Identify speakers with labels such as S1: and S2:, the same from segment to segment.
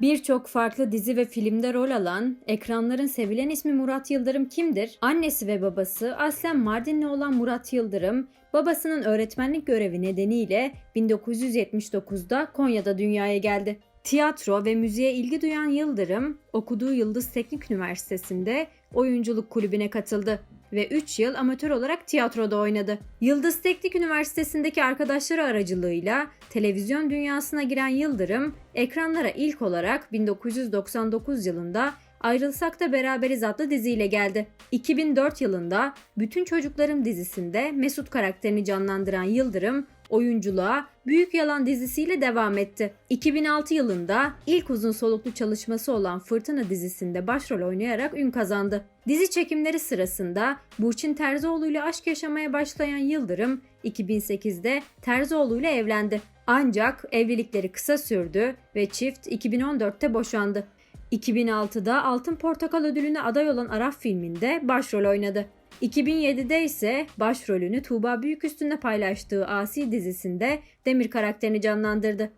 S1: Birçok farklı dizi ve filmde rol alan, ekranların sevilen ismi Murat Yıldırım kimdir? Annesi ve babası aslen Mardinli olan Murat Yıldırım, babasının öğretmenlik görevi nedeniyle 1979'da Konya'da dünyaya geldi. Tiyatro ve müziğe ilgi duyan Yıldırım, okuduğu Yıldız Teknik Üniversitesi'nde oyunculuk kulübüne katıldı ve 3 yıl amatör olarak tiyatroda oynadı. Yıldız Teknik Üniversitesi'ndeki arkadaşları aracılığıyla televizyon dünyasına giren Yıldırım, ekranlara ilk olarak 1999 yılında Ayrılsak da Beraberiz adlı diziyle geldi. 2004 yılında Bütün Çocuklarım dizisinde Mesut karakterini canlandıran Yıldırım, oyunculuğa Büyük Yalan dizisiyle devam etti. 2006 yılında ilk uzun soluklu çalışması olan Fırtına dizisinde başrol oynayarak ün kazandı. Dizi çekimleri sırasında Burçin Terzioğlu ile aşk yaşamaya başlayan Yıldırım 2008'de Terzioğlu ile evlendi. Ancak evlilikleri kısa sürdü ve çift 2014'te boşandı. 2006'da Altın Portakal ödülüne aday olan Araf filminde başrol oynadı. 2007'de ise başrolünü Tuğba Büyüküstün'le paylaştığı Asi dizisinde Demir karakterini canlandırdı.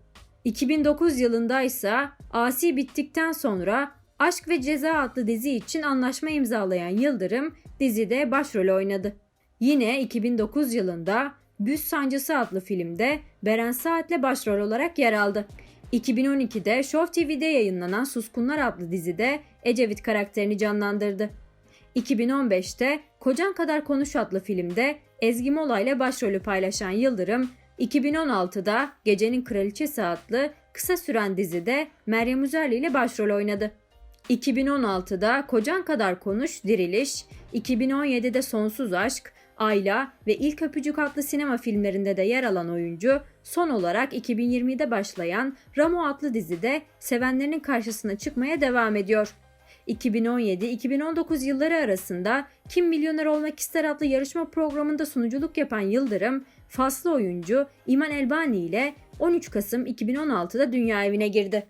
S1: 2009 yılında ise Asi bittikten sonra Aşk ve Ceza adlı dizi için anlaşma imzalayan Yıldırım dizide başrol oynadı. Yine 2009 yılında Büs Sancısı adlı filmde Beren Saat'le başrol olarak yer aldı. 2012'de Show TV'de yayınlanan Suskunlar adlı dizide Ecevit karakterini canlandırdı. 2015'te Kocan Kadar Konuş adlı filmde Ezgi Mola ile başrolü paylaşan Yıldırım, 2016'da Gecenin Kraliçesi adlı kısa süren dizide Meryem Üzerli ile başrol oynadı. 2016'da Kocan Kadar Konuş, Diriliş, 2017'de Sonsuz Aşk, Ayla ve İlk Öpücük adlı sinema filmlerinde de yer alan oyuncu, son olarak 2020'de başlayan Ramo adlı dizide sevenlerinin karşısına çıkmaya devam ediyor. 2017-2019 yılları arasında Kim Milyoner Olmak İster adlı yarışma programında sunuculuk yapan Yıldırım, faslı oyuncu İman Elbani ile 13 Kasım 2016'da dünya evine girdi.